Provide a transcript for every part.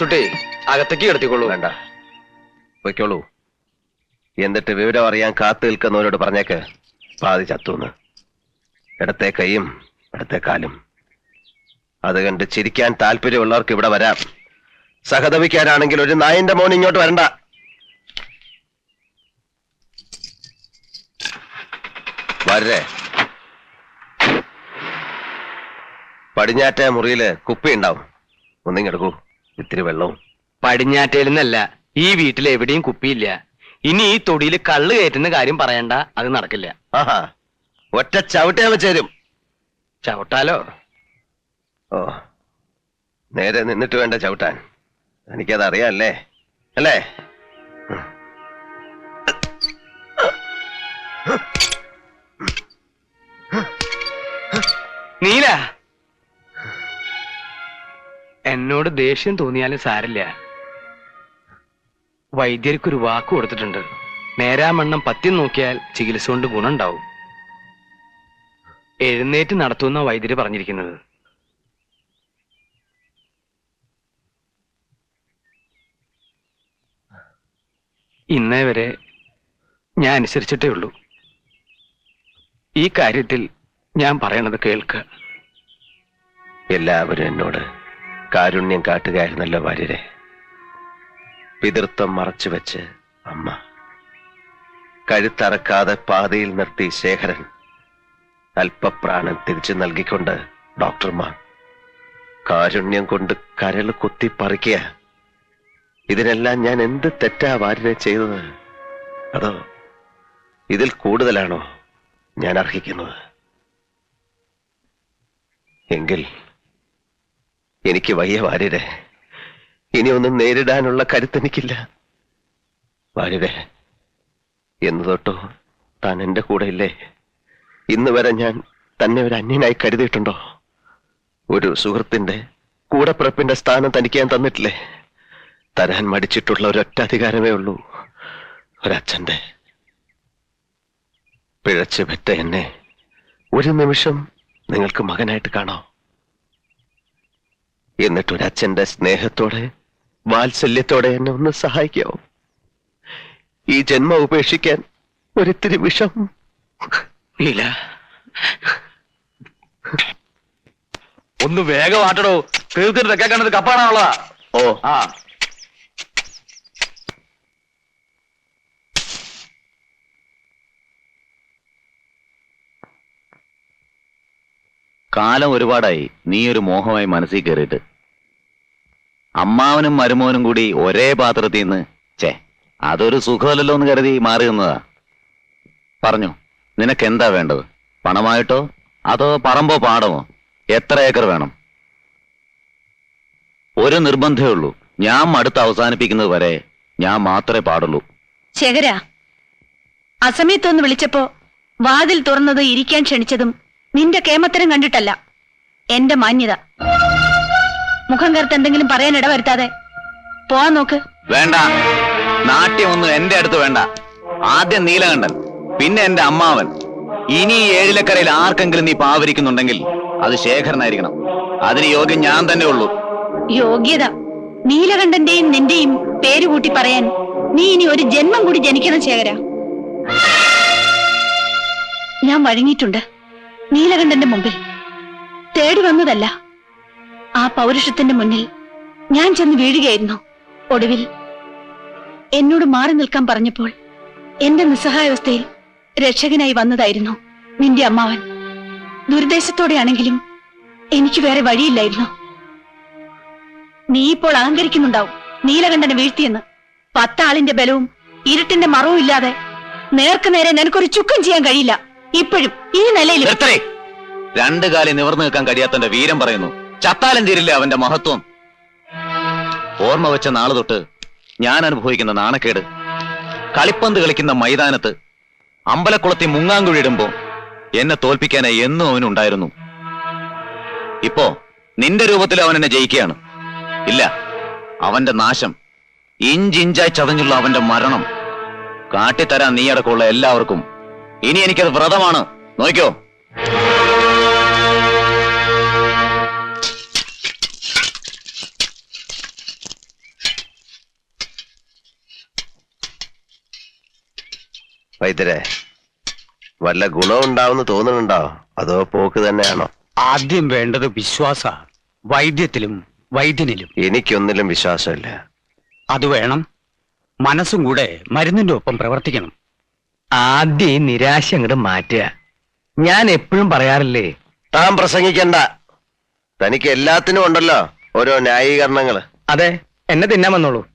ദാസുട്ടി അകത്തേക്ക് കിടത്തിക്കൊള്ളൂ വേണ്ട. പോയിക്കോളൂ. എന്നിട്ട് വിവരം അറിയാൻ കാത്തു നിൽക്കുന്നവരോട് പറഞ്ഞേക്ക്. പാതി ചത്തുന്ന്. ഇടത്തെ കൈയും ഇടത്തെ കാലും. അത് കണ്ട് ചിരിക്കാൻ താല്പര്യമുള്ളവർക്ക് ഇവിടെ വരാം. സഹതപിക്കാനാണെങ്കിൽ ഒരു നായന്റെ മോൻ ഇങ്ങോട്ട് വരണ്ട. വരേ പടിഞ്ഞാറ്റ മുറിയിൽ കുപ്പി ഉണ്ടാവും ഒന്നിങ്ങെടുക്കൂ ഇത്തിരി വെള്ളവും. പടിഞ്ഞാറ്റയിൽ നിന്നല്ല ഈ വീട്ടിൽ എവിടെയും കുപ്പിയില്ല. ഇനി ഈ തൊടിയിൽ കള്ള് കയറ്റുന്ന കാര്യം പറയണ്ട അത് നടക്കില്ല. ആഹാ ഒറ്റ ചവിട്ടേ വെച്ചേരും ചവിട്ടാലോ? ഓ നേരെ നിന്നിട്ട് വേണ്ട ചവിട്ടാൻ. എനിക്കത് അറിയാല്ലേ? അല്ലേ? നീല എന്നോട് ദേഷ്യം തോന്നിയാലും സാരില്ല. വൈദ്യർക്കൊരു വാക്ക് കൊടുത്തിട്ടുണ്ട്. നേരാമണ്ണം പത്യം നോക്കിയാൽ ചികിത്സ കൊണ്ട് ഗുണമുണ്ടാവും. എഴുന്നേറ്റ് നടത്തുന്ന വൈദ്യര് പറഞ്ഞിരിക്കുന്നത്. ഇന്നേ വരെ ഞാൻ അനുസരിച്ചിട്ടേ ഉള്ളൂ. ഈ കാര്യത്തിൽ ഞാൻ പറയണത് കേൾക്കുക എല്ലാവരും എന്നോട് കാരുണ്യം കാട്ടുകയായിരുന്നല്ലോ ഭാര്യരെ പിതൃത്വം മറച്ചുവെച്ച് അമ്മ. കഴുത്തറക്കാതെ പാതയിൽ നിർത്തി ശേഖരൻ അല്പപ്രാണൻ തിരിച്ചു നൽകിക്കൊണ്ട് ഡോക്ടർമാർ കാരുണ്യം കൊണ്ട് കരൾ കുത്തി പറിക്കുക. ഇതിനെല്ലാം ഞാൻ എന്ത് തെറ്റാ വാര്യനെ ചെയ്തത്? അതോ ഇതിൽ കൂടുതലാണോ ഞാൻ അർഹിക്കുന്നത്? എങ്കിൽ എനിക്ക് വയ്യ വാര്യരെ. ഇനി ഒന്നും നേരിടാനുള്ള കരുത്തെനിക്കില്ല. വാര്യരെ എന്ന് തൊട്ടോ താൻ എന്റെ കൂടെ ഇല്ലേ ഇന്ന് വരെ ഞാൻ തന്നെ ഒരു അന്യനായി കരുതിയിട്ടുണ്ടോ? ഒരു സുഹൃത്തിന്റെ കൂടപ്പിറപ്പിന്റെ സ്ഥാനം തനിക്ക് ഞാൻ തന്നിട്ടില്ലേ? തരാൻ മടിച്ചിട്ടുള്ള ഒരൊറ്റ അധികാരമേ ഉള്ളൂ. ഒരച്ഛന്റെ പിഴച്ചു പെറ്റ എന്നെ ഒരു നിമിഷം നിങ്ങൾക്ക് മകനായിട്ട് കാണാം. എന്നിട്ട് ഒരു അച്ഛന്റെ സ്നേഹത്തോടെ വാത്സല്യത്തോടെ എന്നെ ഒന്ന് സഹായിക്കാവോ ഈ ജന്മം ഉപേക്ഷിക്കാൻ ഒരിത്തിരി വിഷം. ഇല്ല ഒന്ന് വേഗം ആട്ടടോ തീർത്തിട്ട് തെക്കാൻ കണ്ടത് കപ്പാണുള്ളതാ ഓ. ആ. കാലം ഒരുപാടായി. നീ ഒരു മോഹമായി മനസ്സിൽ കയറിയിട്ട്. അമ്മാവനും മരുമോനും കൂടി ഒരേ പാത്രത്തിൽ നിന്ന് ചേ അതൊരു സുഖമല്ലല്ലോ എന്ന് കരുതി മാറി പറഞ്ഞു നിനക്ക് എന്താ വേണ്ടത്? പണമായിട്ടോ? അതോ പറമ്പോ പാടമോ? എത്ര ഏക്കർ വേണം? ഒരു നിർബന്ധമേ ഉള്ളൂ. ഞാൻ മടുത്ത് അവസാനിപ്പിക്കുന്നത് വരെ ഞാൻ മാത്രമേ പാടുള്ളൂ. ശേഖര അസമയത്തൊന്ന് വിളിച്ചപ്പോ വാതിൽ തുറന്നത് ഇരിക്കാൻ ക്ഷണിച്ചതും നിന്റെ കേമത്തരം കണ്ടിട്ടല്ല. എന്റെ മാന്യത. മുഖം കറുത്ത് എന്തെങ്കിലും പറയാൻ ഇട വരുത്താതെ. പോവാൻ നോക്ക്. വേണ്ട. നാട്യമൊന്നും എന്റെ അടുത്ത് വേണ്ട. ആദ്യം നീലകണ്ഠൻ പിന്നെ എന്റെ അമ്മാവൻ. ഇനി ഏഴിലക്കരയിൽ ആർക്കെങ്കിലും നീ പാവരിക്കുന്നുണ്ടെങ്കിൽ അത് ശേഖരനായിരിക്കണം. അതിന് യോഗ്യം ഞാൻ തന്നെ ഉള്ളൂ. യോഗ്യത. നീലകണ്ഠന്റെയും നിന്റെയും പേര് കൂട്ടി പറയാൻ നീ ഇനി ഒരു ജന്മം കൂടി ജനിക്കണം ശേഖര. ഞാൻ വഴങ്ങിയിട്ടുണ്ട്. നീലകണ്ഠന്റെ മുമ്പിൽ തേടി വന്നതല്ല. ആ പൗരുഷത്തിന്റെ മുന്നിൽ ഞാൻ ചെന്ന് വീഴുകയായിരുന്നു. ഒടുവിൽ എന്നോട് മാറി നിൽക്കാൻ പറഞ്ഞപ്പോൾ എന്റെ നിസ്സഹായാവസ്ഥയിൽ രക്ഷകനായി വന്നതായിരുന്നു നിന്റെ അമ്മാവൻ. ദുരുദ്ദേശത്തോടെയാണെങ്കിലും എനിക്ക് വേറെ വഴിയില്ലായിരുന്നു. നീ ഇപ്പോൾ അഹങ്കരിക്കുന്നുണ്ടാവും. നീലകണ്ഠനെ വീഴ്ത്തിയെന്ന്. പത്താളിന്റെ ബലവും ഇരുട്ടിന്റെ മറവും ഇല്ലാതെ നേർക്ക് നേരെ നിനക്കൊരു ചുക്കം ചെയ്യാൻ കഴിയില്ല. ഇപ്പോഴും ഈ നിലയിൽ രണ്ട് കാലി നിവർന്നു നിൽക്കാൻ കഴിയാത്തന്റെ വീരം പറയുന്നു. ചത്താലും തീരില്ല അവന്റെ മഹത്വം. ഓർമ്മ വെച്ച നാളെ തൊട്ട് ഞാൻ അനുഭവിക്കുന്ന നാണക്കേട്. കളിപ്പന്ത് കളിക്കുന്ന മൈതാനത്ത് അമ്പലക്കുളത്തി മുങ്ങാങ്കുഴിയിടുമ്പോ എന്നെ തോൽപ്പിക്കാനായി എന്നും അവനുണ്ടായിരുന്നു ഇപ്പോ നിന്റെ രൂപത്തിൽ അവൻ എന്നെ ജയിക്കുകയാണ്. ഇല്ല അവന്റെ നാശം ഇഞ്ചിഞ്ചായി ചതഞ്ഞുള്ള അവന്റെ മരണം. കാട്ടിത്തരാൻ നീയടക്കമുള്ള എല്ലാവർക്കും ഇനി എനിക്കത് വ്രതമാണ്. നോക്കിയോ? വൈദ്യരെ വല്ല ഗുണം ഉണ്ടാവുമെന്ന് തോന്നുന്നുണ്ടോ? അതോ പോക്ക് തന്നെയാണോ? ആദ്യം വേണ്ടത് വിശ്വാസ വൈദ്യത്തിലും വൈദ്യനിലും. എനിക്കൊന്നിലും വിശ്വാസമില്ല. അത് വേണം. മനസ്സും കൂടെ മരുന്നിന്റെ ഒപ്പം പ്രവർത്തിക്കണം. ആദ്യം ഈ നിരാശ അങ്ങോട്ട് മാറ്റുക. ഞാൻ എപ്പോഴും പറയാറില്ലേ താൻ പ്രസംഗിക്കണ്ട. തനിക്ക് എല്ലാത്തിനും ഉണ്ടല്ലോ ഓരോ ന്യായീകരണങ്ങൾ. അതെ എന്നെ തിന്നാൻ വന്നോളൂ.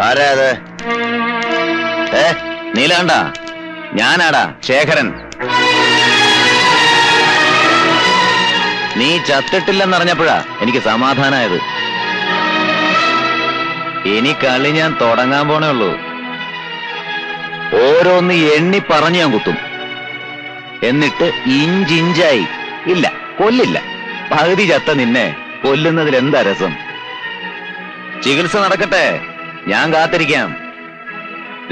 ആരാ അത്? ഏ നീലാണ്ട. ഞാനാടാ ശേഖരൻ. നീ ചത്തിട്ടില്ലെന്നറിഞ്ഞപ്പോഴാ എനിക്ക് സമാധാനായത്. ഇനി കളി ഞാൻ തുടങ്ങാൻ പോണേ ഉള്ളൂ. ഓരോന്ന് എണ്ണി പറഞ്ഞു ഞാൻ കുത്തും. എന്നിട്ട് ഇഞ്ചിഞ്ചായി. ഇല്ല കൊല്ലില്ല. പകുതി ചത്ത നിന്നെ കൊല്ലുന്നതിൽ എന്താ രസം? ചികിത്സ നടക്കട്ടെ. ഞാൻ കാത്തിരിക്കാം.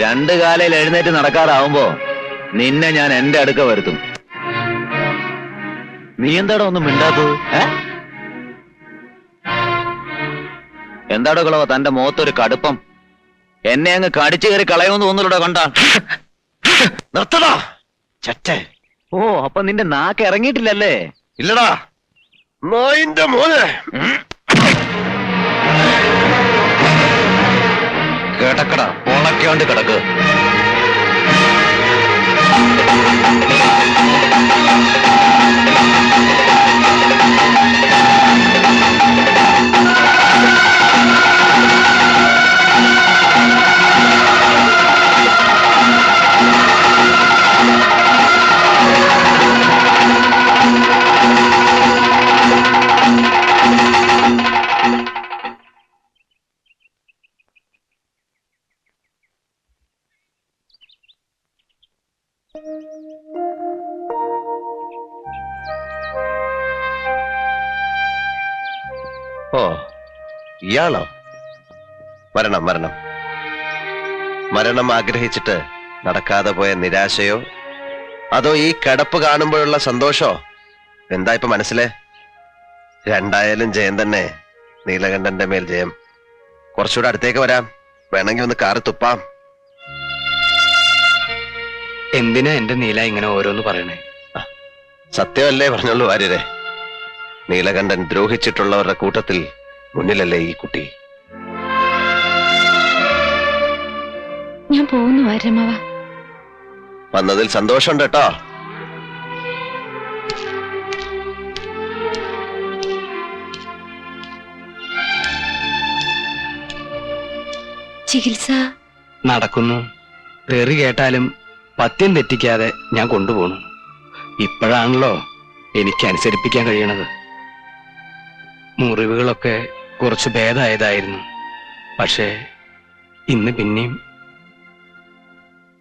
രണ്ട് കാലയിൽ എഴുന്നേറ്റ് നടക്കാറാവുമ്പോ നിന്നെ ഞാൻ എന്റെ അടുക്ക വരുത്തും. നീ എന്താടോ ഒന്നും മിണ്ടാത്തത്? എന്താടോ കളവ തന്റെ മുഖത്തൊരു കടുപ്പം? എന്നെ അങ്ങ് കടിച്ചു കയറി കളയുമെന്ന് തോന്നുന്നുണ്ടോ കണ്ട? നിർത്തടാ. ചട്ടേ ഓ അപ്പൊ നിന്റെ നാക്ക് ഇറങ്ങിയിട്ടില്ലല്ലേ? ഇല്ലടാ. നായിന്റെ മോനെ. കിടക്കട ഉണക്കാണ്ട് കിടക്ക്. ഓ ഇയാളോ? മരണം മരണം മരണം ആഗ്രഹിച്ചിട്ട് നടക്കാതെ പോയ നിരാശയോ? അതോ ഈ കിടപ്പ് കാണുമ്പോഴുള്ള സന്തോഷോ? എന്താ ഇപ്പൊ മനസ്സിലെ? രണ്ടായാലും ജയം തന്നെ നീലകണ്ഠന്റെ മേൽ ജയം. കുറച്ചുകൂടെ അടുത്തേക്ക് വരാം. വേണമെങ്കിൽ ഒന്ന് കാറ് തുപ്പാം. എന്തിനാ എന്റെ നീല ഇങ്ങനെ ഓരോന്ന് പറയണേ? സത്യമല്ലേ പറഞ്ഞുള്ളൂ ആര്യരെ നീലകണ്ഠൻ ദ്രോഹിച്ചിട്ടുള്ളവരുടെ കൂട്ടത്തിൽ മുന്നിലല്ലേ ഈ കുട്ടി? ഞാൻ പോകുന്നു ആരമാവ വന്നതിൽ സന്തോഷമുണ്ട് കേട്ടോ. ചികിത്സ? നടക്കുന്നു. തെറി കേട്ടാലും പത്യം തെറ്റിക്കാതെ ഞാൻ കൊണ്ടുപോണു ഇപ്പോഴാണല്ലോ എനിക്ക് അനുസരിപ്പിക്കാൻ കഴിയണത്. മുറിവുകളൊക്കെ കുറച്ച് ഭേദമായതായിരുന്നു. പക്ഷേ ഇന്ന് പിന്നെയും.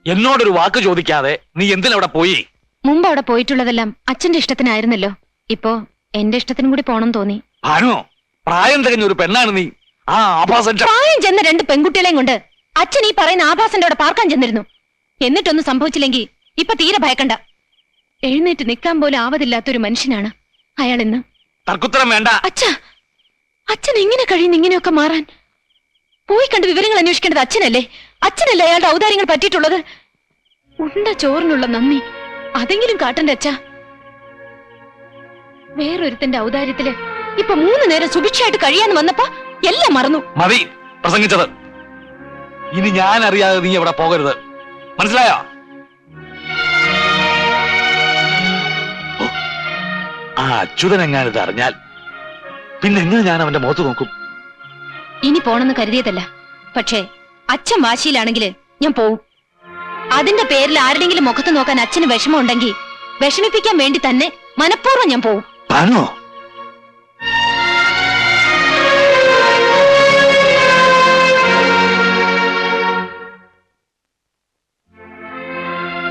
എന്നോടൊരു വാക്ക് ചോദിക്കാതെ നീ എന്തിനവിടെ പോയി? മുമ്പ് അവിടെ പോയിട്ടുള്ളതെല്ലാം അച്ഛന്റെ ഇഷ്ടത്തിനായിരുന്നല്ലോ. ഇപ്പോ എന്റെ ഇഷ്ടത്തിനും കൂടി പോണം തോന്നി. ആരോ പ്രായം തികഞ്ഞ ഒരു പെണ്ണാണ് നീ. ആ ആഭാസൻ ച- പ്രായം ചെന്ന രണ്ട് പെൺകുട്ടികളെയും കൊണ്ട് അച്ഛൻ ഈ പറയുന്ന ആഭാസന്റെ അവിടെ പാർക്കാൻ ചെന്നിരുന്നു. എന്നിട്ടൊന്നും സംഭവിച്ചില്ലെങ്കിൽ ഇപ്പൊ തീരെ ഭയക്കണ്ട. എഴുന്നേറ്റ് നിൽക്കാൻ പോലും ആവതില്ലാത്ത ഒരു മനുഷ്യനാണ് അയാൾ ഇന്ന്. തർക്കുത്തരം വേണ്ട. അച്ഛ അച്ഛൻ എങ്ങനെ കഴിയുന്നു ഇങ്ങനെയൊക്കെ മാറാൻ? പോയി കണ്ട് വിവരങ്ങൾ അന്വേഷിക്കേണ്ടത് അച്ഛനല്ലേ? അച്ഛനല്ലേ അയാളുടെ ഔദാര്യങ്ങൾ പറ്റിയിട്ടുള്ളത്? ഉണ്ട ചോറിനുള്ള നന്ദി. അതെങ്കിലും കാട്ടണ്ട അച്ഛ? വേറൊരുത്തന്റെ ഔദാര്യത്തിൽ ഇപ്പൊ മൂന്ന് നേരം സുഭിക്ഷയായിട്ട് കഴിയാന്ന് വന്നപ്പോ എല്ലാം മറന്നു. മതി പ്രസംഗിച്ചത്. ഇനി ഞാൻ അറിയാതെ നീ എവിടെ പോകരുത്. മനസ്സിലായോ? ആ അച്യുതൻ എങ്ങാനിത് അറിഞ്ഞാൽ പിന്നെ എങ്ങനെ ഞാൻ അവന്റെ മുഖത്ത് നോക്കും? ഇനി പോണെന്ന് കരുതിയതല്ല. പക്ഷേ അച്ഛൻ വാശിയിലാണെങ്കിൽ ഞാൻ പോവും. അതിന്റെ പേരിൽ ആരുടെങ്കിലും മുഖത്ത് നോക്കാൻ അച്ഛന് വിഷമമുണ്ടെങ്കിൽ വിഷമിപ്പിക്കാൻ വേണ്ടി തന്നെ മനഃപൂർവം ഞാൻ പോവും. പറഞ്ഞോ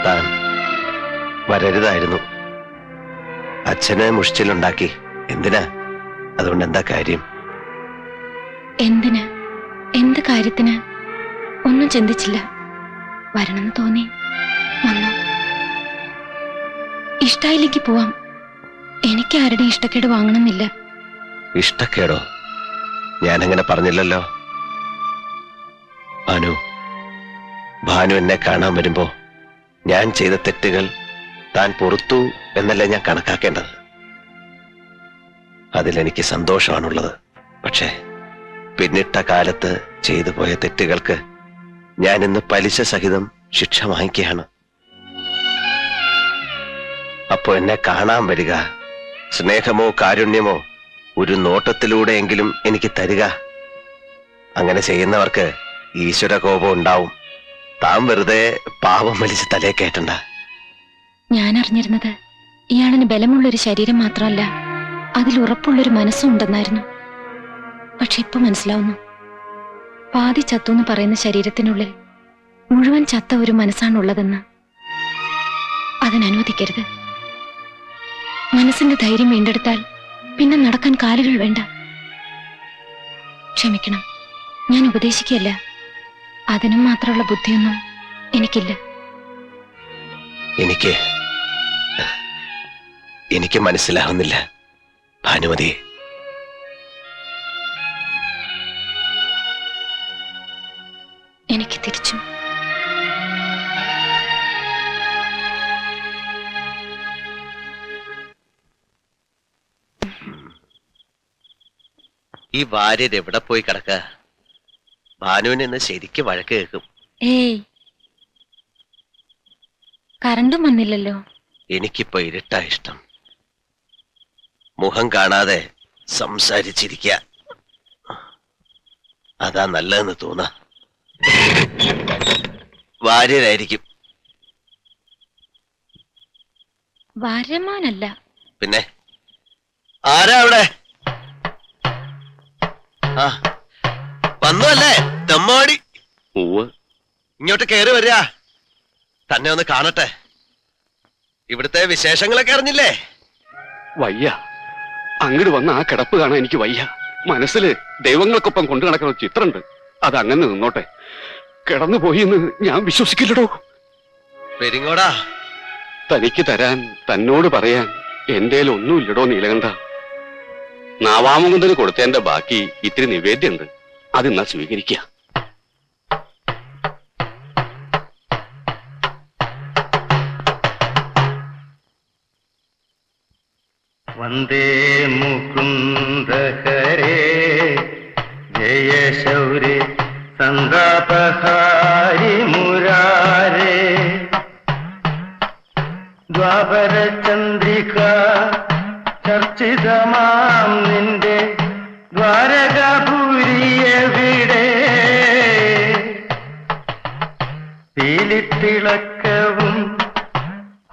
താൻ വരരുതായിരുന്നു. അച്ഛനെ മുഷിച്ചിലുണ്ടാക്കി എന്തിനാ? അതുകൊണ്ട് എന്താ കാര്യം? എന്തിന്? എന്ത് കാര്യത്തിന്? ഒന്നും ചിന്തിച്ചില്ല. വരണമെന്ന് തോന്നി. വന്നു. ഇഷ്ടായിലേക്ക് പോവാം. എനിക്ക് ആരുടെ ഇഷ്ടക്കേട് വാങ്ങണമെന്നില്ല. ഇഷ്ടക്കേടോ? ഞാനങ്ങനെ പറഞ്ഞില്ലല്ലോ. അനു ഭാനു എന്നെ കാണാൻ വരുമ്പോ ഞാൻ ചെയ്ത തെറ്റുകൾ താൻ പൊറത്തു എന്നല്ല ഞാൻ കണക്കാക്കേണ്ടത്? അതിലെനിക്ക് സന്തോഷമാണുള്ളത്. പക്ഷേ പിന്നിട്ട കാലത്ത് ചെയ്തു പോയ തെറ്റുകൾക്ക് ഞാൻ ഇന്ന് പലിശ സഹിതം ശിക്ഷ വാങ്ങിക്കുകയാണ്. അപ്പോ എന്നെ കാണാൻ വരിക സ്നേഹമോ കാരുണ്യമോ ഒരു നോട്ടത്തിലൂടെയെങ്കിലും എനിക്ക് തരിക. അങ്ങനെ ചെയ്യുന്നവർക്ക് ഈശ്വര കോപം ഉണ്ടാവും. താൻ വെറുതെ പാപം വലിച്ച് തലേ കേട്ടണ്ട ഞാൻ അറിഞ്ഞിരുന്നത് ഇയാളിന് ബലമുള്ളൊരു ശരീരം മാത്രമല്ല. അതിൽ ഉറപ്പുള്ളൊരു മനസ്സും ഉണ്ടെന്നായിരുന്നു. പക്ഷെ ഇപ്പൊ മനസ്സിലാവുന്നു. പാതി ചത്തു എന്ന് പറയുന്ന ശരീരത്തിനുള്ളിൽ മുഴുവൻ ചത്ത ഒരു മനസ്സാണുള്ളതെന്ന്. അതിനനുവദിക്കരുത്. മനസ്സിന്റെ ധൈര്യം വീണ്ടെടുത്താൽ പിന്നെ നടക്കാൻ കാലുകൾ വേണ്ട. ക്ഷമിക്കണം. ഞാൻ ഉപദേശിക്കല്ല അതിനും മാത്രമുള്ള ബുദ്ധിയൊന്നും എനിക്കില്ല. എനിക്ക് എനിക്ക് മനസ്സിലാവുന്നില്ല. ഭാനുമതി. എനിക്ക് തിരിച്ചു. ഈ ഭാര്യർ എവിടെ പോയി കിടക്ക? ഭാനുവിന് ഇന്ന് ശരിക്ക് വഴക്ക് കേൾക്കും. ഏയ്. കറണ്ടും വന്നില്ലല്ലോ. എനിക്കിപ്പോ ഇരുട്ടാ ഇഷ്ടം. മുഖം കാണാതെ സംസാരിച്ചിരിക്ക. അതാ നല്ലതെന്ന് തോന്നാ. വാര്യരായിരിക്കും. വാര്യമാനല്ല പിന്നെ? ആരാ അവിടെ? ആ വന്നു അല്ലേ തെമ്മാടി ഇങ്ങോട്ട് കയറി വരിക തന്നെ ഒന്ന് കാണട്ടെ. ഇവിടുത്തെ വിശേഷങ്ങളൊക്കെ അറിഞ്ഞില്ലേ? വയ്യ. അങ്ങോട്ട് വന്ന ആ കിടപ്പ് കാണാൻ എനിക്ക് വയ്യ. മനസ്സിൽ ദൈവങ്ങൾക്കൊപ്പം കൊണ്ടു നടക്കുന്ന ചിത്രമുണ്ട്. അത് അങ്ങനെ നിന്നോട്ടെ. കിടന്നു പോയി എന്ന് ഞാൻ വിശ്വസിക്കില്ലടോ. പെരിങ്ങോടാ. തനിക്ക് തരാൻ തന്നോട് പറയാൻ എന്റെ ഒന്നുമില്ലടോ നീലകണ്ഠ. നാവാമുകുന്ദന് കൊടുത്തേന്റെ ബാക്കി ഇത്തിരി നിവേദ്യണ്ട് അതിന്നാ സ്വീകരിക്കുക വന്ദേ കുന്ദഹരേ ജയ ശൗര്യ സന്താപഹാരി മുരാരേ. ദ്വാപരചന്ദ്രിക ചർച്ചിതമാം നിന്റെ ദ്വാരകാപുരിയെവിടെ? പീലിത്തിളക്കവും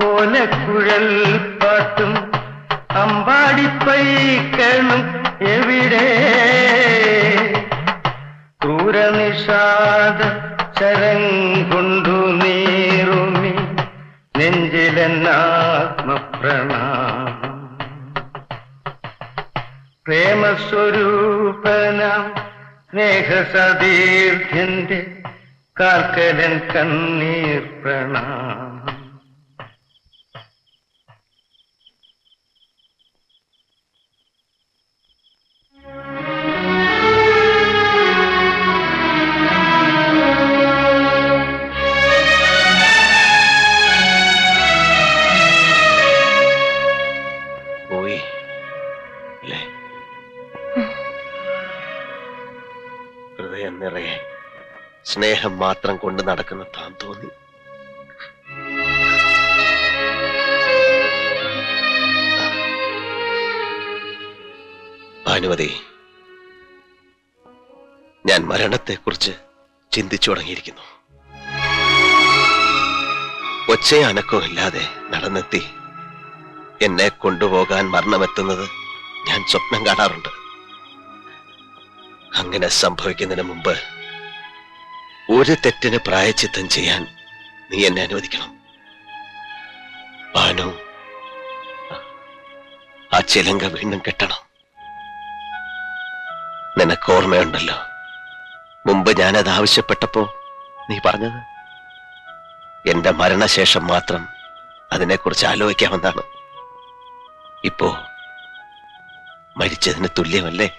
കോലക്കുഴൽ പാട്ടും അമ്പാടിപ്പൈക്കളും എവിടെ? ക്രൂരനിഷാദ ശരം കൊണ്ടു നീറുമി നെഞ്ചിലെന്നാത്മപ്രണാമം. പ്രേമസ്വരൂപനാം സ്നേഹസതീർത്ഥ്യന്റെ കാൽക്കലൻ കണ്ണീർ പ്രണാമം. ഹൃദയം നിറയെ സ്നേഹം മാത്രം കൊണ്ട് നടക്കുന്ന താൻ തോന്നി. ഭാനുമതി ഞാൻ മരണത്തെക്കുറിച്ച് ചിന്തിച്ചു തുടങ്ങിയിരിക്കുന്നു. ഒച്ചയും അനക്കവും ഇല്ലാതെ നടന്നെത്തി. എന്നെ കൊണ്ടുപോകാൻ മരണമെത്തുന്നത് ഞാൻ സ്വപ്നം കാണാറുണ്ട്. അങ്ങനെ സംഭവിക്കുന്നതിന് മുമ്പ് ഒരു തെറ്റിന് പ്രായച്ചിത്തം ചെയ്യാൻ നീ എന്നെ അനുവദിക്കണം. ഭാനു ആ ചിലങ്ക വീണ്ടും കെട്ടണം. നിനക്ക് ഓർമ്മയുണ്ടല്ലോ മുമ്പ് ഞാനത് ആവശ്യപ്പെട്ടപ്പോ നീ പറഞ്ഞത്? എന്റെ മരണശേഷം മാത്രം അതിനെക്കുറിച്ച് ആലോചിക്കാമെന്നാണ്. ഇപ്പോ മരിച്ചതിന് തുല്യമല്ലേ?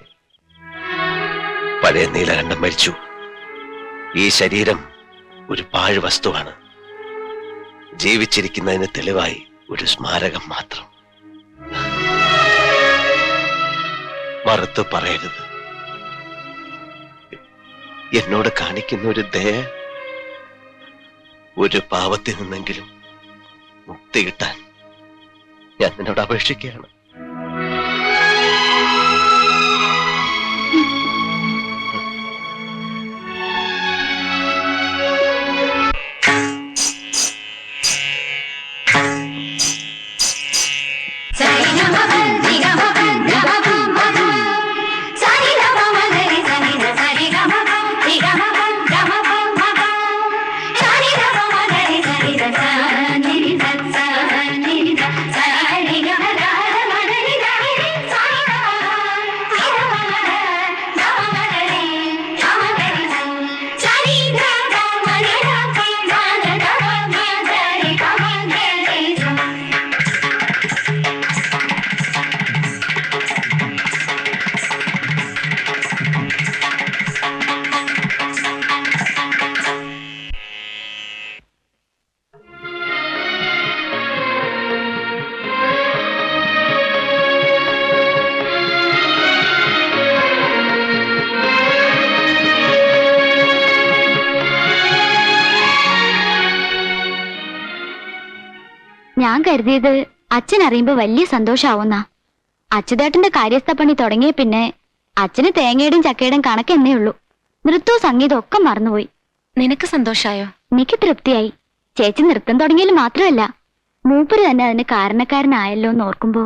പഴയ നീലകണ്ഠം മരിച്ചു. ഈ ശരീരം ഒരു പാഴ് വസ്തുവാണ്. ജീവിച്ചിരിക്കുന്നതിന് തെളിവായി ഒരു സ്മാരകം മാത്രം. മറുത്തു പറയരുത്. എന്നോട് കാണിക്കുന്ന ഒരു ദയ ഒരു പാവത്തിൽ നിന്നെങ്കിലും മുക്തി കിട്ടാൻ ഞാൻ നിന്നോട് അപേക്ഷിക്കുകയാണ്. കരുതിയത് അച്ഛൻ അറിയുമ്പോ വലിയ സന്തോഷാവുന്ന. അച്യുതേട്ടന്റെ കാര്യസ്ഥ പണി തുടങ്ങിയ പിന്നെ അച്ഛന് തേങ്ങയുടെയും ചക്കയുടെയും കണക്കെന്നേ ഉള്ളൂ. നൃത്തവും സംഗീതവും ഒക്കെ മറന്നുപോയി. നിനക്ക് സന്തോഷായോ? എനിക്ക് തൃപ്തിയായി. ചേച്ചി നൃത്തം തുടങ്ങിയാൽ മാത്രമല്ല മൂപ്പര് തന്നെ അതിന് കാരണക്കാരനായല്ലോ എന്ന് ഓർക്കുമ്പോ